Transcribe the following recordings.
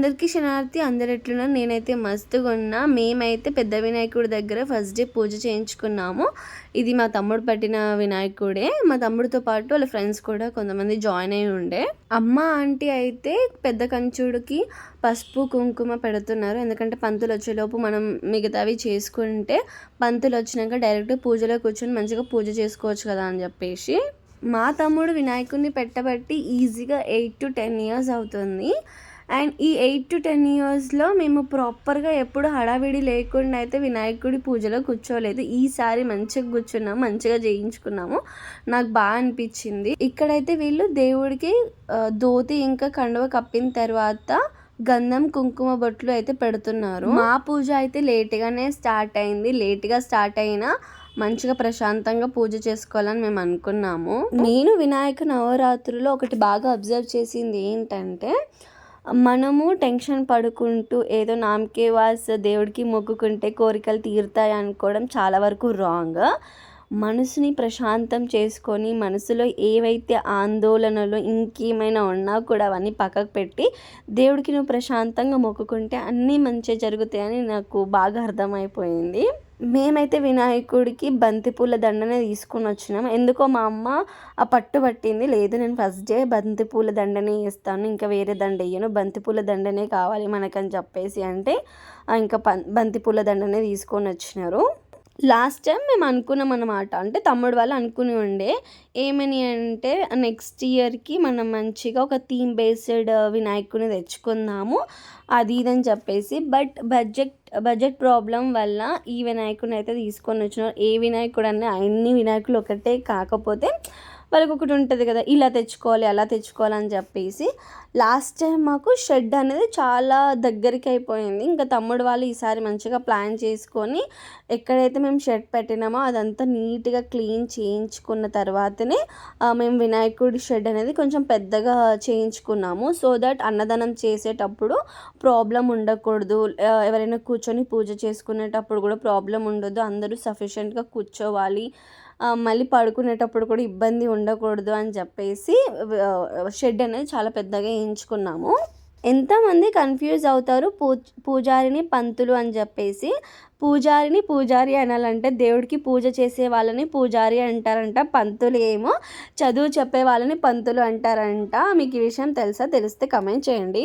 అందరికీ శనార్థి అందరు ఎట్లున్నారు నేనైతే మస్తుగా ఉన్నా. మేమైతే పెద్ద వినాయకుడి దగ్గర ఫస్ట్ డే పూజ చేయించుకున్నాము. ఇది మా తమ్ముడు పట్టిన వినాయకుడే. మా తమ్ముడితో పాటు వాళ్ళ ఫ్రెండ్స్ కూడా కొంతమంది జాయిన్ అయి ఉండే. అమ్మ ఆంటీ అయితే పెద్ద కంచుడికి పసుపు కుంకుమ పెడుతున్నారు. ఎందుకంటే పంతులు వచ్చేలోపు మనం మిగతావి చేసుకుంటే పంతులు వచ్చినాక డైరెక్ట్ పూజలో కూర్చొని మంచిగా పూజ చేసుకోవచ్చు కదా అని చెప్పేసి. మా తమ్ముడు వినాయకుడిని పెట్టబట్టి ఈజీగా ఎయిట్ టు టెన్ ఇయర్స్ అవుతుంది. అండ్ ఈ ఎయిట్ టు టెన్ ఇయర్స్లో మేము ప్రాపర్గా ఎప్పుడు హడావిడి లేకుండా అయితే వినాయకుడి పూజలో కూర్చోలేదు. ఈసారి మంచిగా కూర్చున్నాము మంచిగా చేయించుకున్నాము. నాకు బాగా అనిపించింది. ఇక్కడైతే వీళ్ళు దేవుడికి ధోతి ఇంకా కండువ కప్పిన తర్వాత గంధం కుంకుమ బొట్లు అయితే పెడుతున్నారు. మా పూజ అయితే లేట్గానే స్టార్ట్ అయింది. లేట్గా స్టార్ట్ అయినా మంచిగా ప్రశాంతంగా పూజ చేసుకోవాలని మేము అనుకున్నాము. నేను వినాయక నవరాత్రులో ఒకటి బాగా అబ్జర్వ్ చేసింది ఏంటంటే మనము టెన్షన్ పడుకుంటూ ఏదో నామకే వాస్ దేవుడికి మొక్కుకుంటే కోరికలు తీరుతాయి అనుకోవడం చాలా వరకు రాంగ్. మనసుని ప్రశాంతం చేసుకొని మనసులో ఏవైతే ఆందోళనలు ఇంకేమైనా ఉన్నా కూడా అవన్నీ పక్కకు పెట్టి దేవుడికి నువ్వు ప్రశాంతంగా మొక్కుకుంటే అన్నీ మంచిగా జరుగుతాయని నాకు బాగా అర్థమైపోయింది. మేమైతే వినాయకుడికి బంతిపూల దండనే తీసుకుని వచ్చినాం. ఎందుకో మా అమ్మ ఆ పట్టు పట్టింది లేదు నేను ఫస్ట్ డే బంతిపూల దండనే ఇస్తాను ఇంకా వేరే దండ వేయను బంతిపూల దండనే కావాలి మనకని చెప్పేసి అంటే ఇంకా పం బంతిపూల దండనే తీసుకొని వచ్చినారు. లాస్ట్ టైం మేము అనుకున్నాం అనమాట అంటే తమ్ముడు వాళ్ళు అనుకుని ఉండే. ఏమని అంటే నెక్స్ట్ ఇయర్కి మనం మంచిగా ఒక థీమ్ బేస్డ్ వినాయకుని తెచ్చుకుందాము అది ఇదని చెప్పేసి. బట్ బడ్జెట్ బడ్జెట్ ప్రాబ్లం వల్ల ఈ వినాయకుడిని అయితే తీసుకొని వచ్చినారు. ఏ వినాయకుడు అన్నీ అన్ని వినాయకులు ఒకటే కాకపోతే వాళ్ళకి ఒకటి ఉంటుంది కదా ఇలా తెచ్చుకోవాలి అలా తెచ్చుకోవాలి అని చెప్పేసి లాస్ట్ టైం మాకు షెడ్ అనేది చాలా దగ్గరికి అయిపోయింది. ఇంకా తమ్ముడు వాళ్ళు ఈసారి మంచిగా ప్లాన్ చేసుకొని ఎక్కడైతే మేము షెడ్ పెట్టినామో అదంతా నీట్గా క్లీన్ చేయించుకున్న తర్వాతనే మేము వినాయకుడి షెడ్ అనేది కొంచెం పెద్దగా చేయించుకున్నాము. సో దట్ అన్నదానం చేసేటప్పుడు ప్రాబ్లం ఉండకూడదు. ఎవరైనా కూర్చొని పూజ చేసుకునేటప్పుడు కూడా ప్రాబ్లం ఉండదు. అందరూ సఫిషియెంట్గా కూర్చోవాలి. మళ్ళీ పడుకునేటప్పుడు కూడా ఇబ్బంది ఉండకూడదు అని చెప్పేసి షెడ్ అనేది చాలా పెద్దగా వేయించుకున్నాము. ఎంతమంది కన్ఫ్యూజ్ అవుతారు పూ పూజారిని పంతులు అని చెప్పేసి. పూజారిని పూజారి అనాలంటే దేవుడికి పూజ చేసే వాళ్ళని పూజారి అంటారంట పంతులు ఏమో చదువు చెప్పే వాళ్ళని పంతులు అంటారంట. మీకు ఈ విషయం తెలుసా? తెలిస్తే కమెంట్ చేయండి.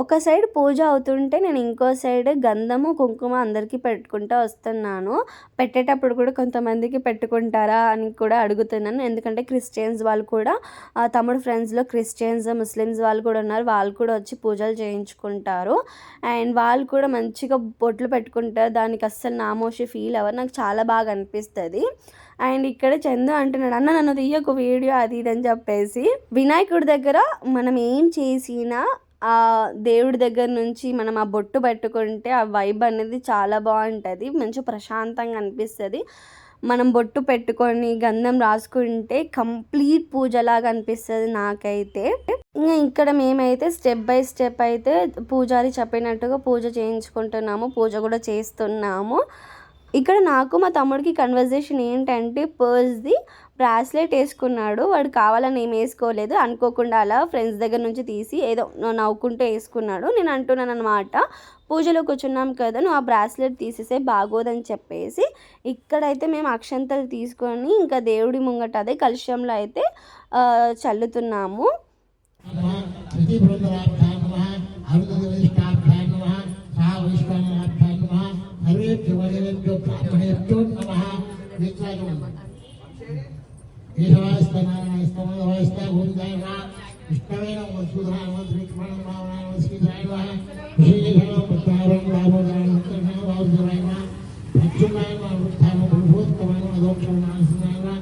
ఒక సైడ్ పూజ అవుతుంటే నేను ఇంకో సైడ్ గంధము కుంకుమ అందరికీ పెట్టుకుంటూ వస్తున్నాను. పెట్టేటప్పుడు కూడా కొంతమందికి పెట్టుకుంటారా అని కూడా అడుగుతున్నాను. ఎందుకంటే క్రిస్టియన్స్ వాళ్ళు కూడా తమ్ముడు ఫ్రెండ్స్లో క్రిస్టియన్స్ ముస్లిమ్స్ వాళ్ళు కూడా ఉన్నారు. వాళ్ళు కూడా వచ్చి పూజలు చేయించుకుంటారు. అండ్ వాళ్ళు కూడా మంచిగా బొట్లు పెట్టుకుంటారు. దానికి అస్సలు నామోషి ఫీల్ అవ్వరు. నాకు చాలా బాగా అనిపిస్తుంది. అండ్ ఇక్కడ చందు అంటున్నాడు అన్న నన్ను తీయకు వీడియో అది ఇది అని చెప్పేసి. వినాయకుడి దగ్గర మనం ఏం చేసినా ఆ దేవుడి దగ్గర నుంచి మనం ఆ బొట్టు పెట్టుకుంటే ఆ వైబ్ అనేది చాలా బాగుంటుంది మంచి ప్రశాంతంగా అనిపిస్తుంది. మనం బొట్టు పెట్టుకొని గంధం రాసుకుంటే కంప్లీట్ పూజలాగా అనిపిస్తుంది నాకైతే. ఇంకా ఇక్కడ మేమైతే స్టెప్ బై స్టెప్ అయితే పూజారి చెప్పినట్టుగా పూజ చేయించుకుంటున్నాము పూజ కూడా చేస్తున్నాము. ఇక్కడ నాకు మా తమ్ముడికి కన్వర్జేషన్ ఏంటంటే పర్స్ది బ్రాస్లెట్ వేసుకున్నాడు. వాడు కావాలని ఏం వేసుకోలేదు. అనుకోకుండా అలా ఫ్రెండ్స్ దగ్గర నుంచి తీసి ఏదో నవ్వుకుంటూ వేసుకున్నాడు. నేను అంటున్నాను అనమాట పూజలో కూర్చున్నాం కదా నువ్వు ఆ బ్రాస్లెట్ తీసేసే బాగోదని చెప్పేసి ఇక్కడైతే మేము అక్షంతలు తీసుకొని ఇంకా దేవుడి ముంగట అదే కలుషంలో అయితే చల్లుతున్నాము. हरिद्रवरेन्द्र ब्राह्मणेभ्यो नमः विद्वानम् केशवाय स्तनाय स्तमय वयस्ता भूमिजाय नमः विष्णवे नमः वसुधाय नमः श्रीकृष्णाय नमः नमः श्रीधाय नमः श्रीधर पत्तारं दामोदरं कृष्ण भावधराय नमः अच्युताय नमः वृद्धाय नमः भूतवाय नमः दोक्षणाय सुनाय नमः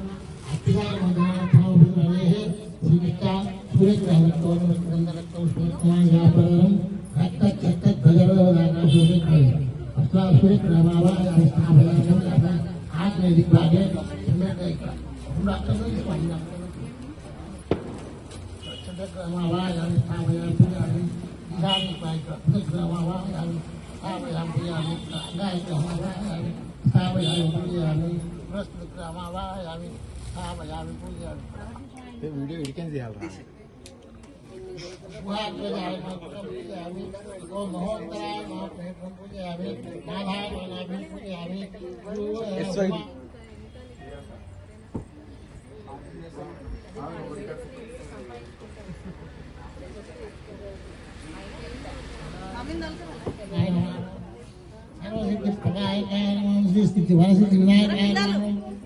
अतिगाय नमः दानाथाय नमः श्रीकृष्ण सूर्यग्रह रक्तवर्णम चंद्र रक्तवर्णम यहाँ पर Patrick Nawawa ang kabala ng apa at may ligbagay sumakay ka. Hula ka ng ipanyak. Patrick Nawawa ang kabala ng pinari isang ibay ka. Patrick Nawawa ang. Video idikan siapa? पूजयामि गोमहोत्रा पूजयामि मालानाभि पूजयामि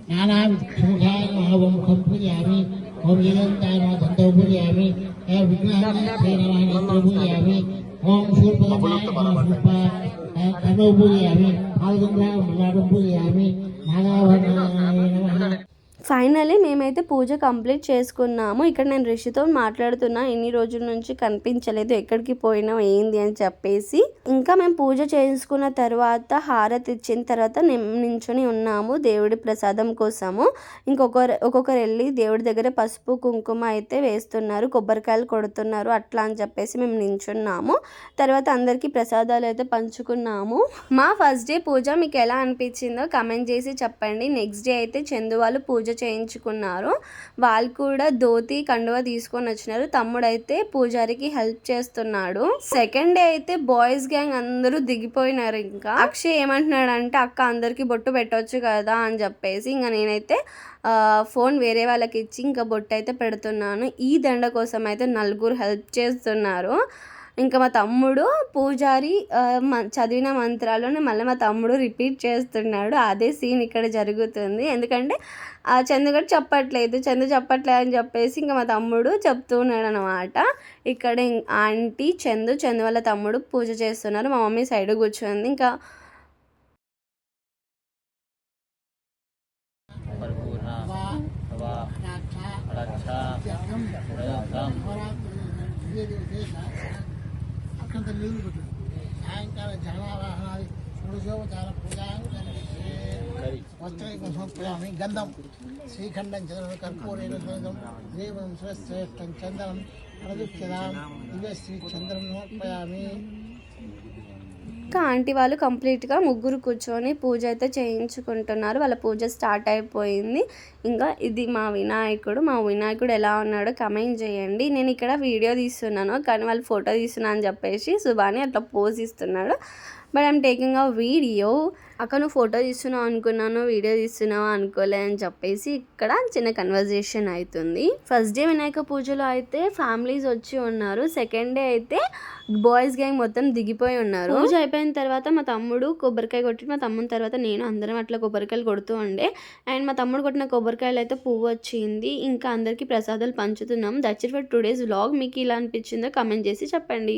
नाना विघ्नाय महावं खं पूजयामि ओम यदन्ताय महादन्तं पूजयामि Hallelujah. Amen. Hallelujah. Amen. Hallelujah. Amen. Finally మేమైతే పూజ complete చేసుకున్నాము. ఇక్కడ నేను రిషితో మాట్లాడుతున్నా ఎన్ని రోజుల నుంచి కనిపించలేదు ఎక్కడికి పోయినావు ఏంది? అని చెప్పేసి. ఇంకా మేము పూజ చేసుకున్న తర్వాత హారతి ఇచ్చిన తర్వాత నించుని ఉన్నాము దేవుడి ప్రసాదం కోసము. ఇంకొకరు ఒక్కొక్కరు వెళ్ళి దేవుడి దగ్గర పసుపు కుంకుమ అయితే వేస్తున్నారు కొబ్బరికాయలు కొడుతున్నారు అట్లా అని చెప్పేసి మేము నించున్నాము. తర్వాత అందరికీ ప్రసాదాలు అయితే పంచుకున్నాము. మా ఫస్ట్ డే పూజ మీకు ఎలా అనిపించిందో కమెంట్ చేసి చెప్పండి. నెక్స్ట్ డే అయితే చందు వాళ్ళు పూజ చేయించుకున్నారు. వాళ్ళు కూడా ధోతి కండువ తీసుకొని వచ్చినారు. తమ్ముడైతే పూజారికి హెల్ప్ చేస్తున్నాడు. సెకండ్ డే అయితే బాయ్స్ గ్యాంగ్ అందరూ దిగిపోయినారు ఇంకా. అక్షయ్ ఏమంటున్నాడు అంటే అక్క అందరికి బొట్టు పెట్టవచ్చు కదా అని చెప్పేసి ఇంకా నేనైతే ఫోన్ వేరే వాళ్ళకి ఇచ్చి ఇంకా బొట్టు అయితే పెడుతున్నాను. ఈ దండ కోసం అయితే నలుగురు హెల్ప్ చేస్తున్నారు. ఇంకా మా తమ్ముడు పూజారి చదివిన మంత్రాలను మళ్ళీ మా తమ్ముడు రిపీట్ చేస్తున్నాడు. అదే సీన్ ఇక్కడ జరుగుతుంది. ఎందుకంటే ఆ చందు కూడా చెప్పట్లేదు. చందు చెప్పట్లేదు అని చెప్పేసి ఇంకా మా తమ్ముడు చెప్తున్నాడు అనమాట ఇక్కడ ఆంటీ చందు చందు వాళ్ళ తమ్ముడు పూజ చేస్తున్నారు. మా మమ్మీ సైడ్ కూర్చుంది. ఇంకా అక్కడ నీళ్ళు పెట్టు సాయంకాల కరి పూజామి సమర్పయామి గంధం శ్రీఖండం చంద్రం కర్పూరేణ గంధం దేవం శ్రేష్టం చంద్రం ప్రదీప్యదాం దివ్య శ్రీ చంద్రం సమర్పయామి. ఇంకా ఆంటీ వాళ్ళు కంప్లీట్గా ముగ్గురు కూర్చొని పూజ అయితే చేయించుకుంటున్నారు. వాళ్ళ పూజ స్టార్ట్ అయిపోయింది. ఇంకా ఇది మా వినాయకుడు. మా వినాయకుడు ఎలా ఉన్నాడో కమెంట్ చేయండి. నేను ఇక్కడ వీడియో తీస్తున్నాను. కానీ వాళ్ళు ఫోటో తీస్తున్నా అని చెప్పేసి సుబాని అట్లా పోజ్ ఇస్తున్నాడు. But I'm taking a video అక్కడ నువ్వు ఫోటో తీస్తున్నావు అనుకున్నాను వీడియో తీస్తున్నావు అనుకోలే అని చెప్పేసి ఇక్కడ చిన్న కన్వర్జేషన్ అవుతుంది ఫస్ట్ డే వినాయక పూజలో అయితే ఫ్యామిలీస్ వచ్చి ఉన్నారు. సెకండ్ డే అయితే బాయ్స్ గ్యాంగ్ మొత్తం దిగిపోయి ఉన్నారు. పూజ అయిపోయిన తర్వాత మా తమ్ముడు కొబ్బరికాయ కొట్టి మా తమ్ముని తర్వాత నేను అందరం అట్లా కొబ్బరికాయలు కొడుతూ ఉండే. అండ్ మా తమ్ముడు కొట్టిన కొబ్బరికాయలు అయితే పువ్వు వచ్చింది. ఇంకా అందరికీ ప్రసాదాలు పంచుతున్నాం. That's it for today's vlog మీకు ఇలా అనిపించిందో కమెంట్ చేసి చెప్పండి.